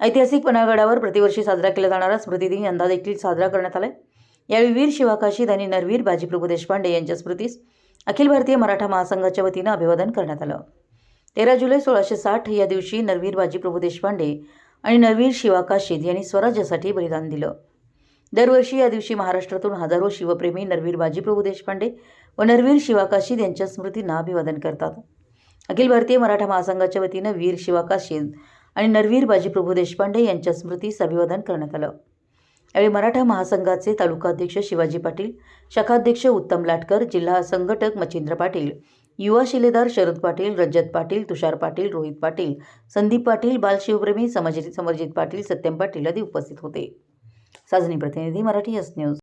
ऐतिहासिक पन्हाळगडावर प्रतिवर्षी साजरा केला जाणारा स्मृतिदिन यंदा देखील साजरा करण्यात आला यावेळी वीर शिवाकाशीद आणि नरवीर बाजीप्रभू देशपांडे यांच्या स्मृतीस अखिल भारतीय मराठा महासंघाच्या वतीनं अभिवादन करण्यात आलं. तेरा जुलै सोळाशे साठ या दिवशी नरवीर बाजीप्रभू देशपांडे आणि नरवीर शिवाकाशीद यांनी स्वराज्यासाठी बलिदान दिलं. दरवर्षी या दिवशी महाराष्ट्रातून हजारो शिवप्रेमी नरवीर बाजीप्रभू देशपांडे व नरवीर शिवाकाशीद यांच्या स्मृतींना अभिवादन करतात. अखिल भारतीय मराठा महासंघाच्या वतीनं वीर शिवाकाशीद आणि नरवीर बाजीप्रभू देशपांडे यांच्या स्मृतीस अभिवादन करण्यात आलं. यावेळी मराठा महासंघाचे तालुकाध्यक्ष शिवाजी पाटील शाखाध्यक्ष उत्तम लाटकर जिल्हा संघटक मच्छिंद्र पाटील युवा शिलेदार शरद पाटील रजत पाटील तुषार पाटील रोहित पाटील संदीप पाटील बालशिवप्रेमी समजित समरजित पाटील सत्यम पाटील आदी उपस्थित होते. साजनी प्रतिनिधी मराठी एस न्यूज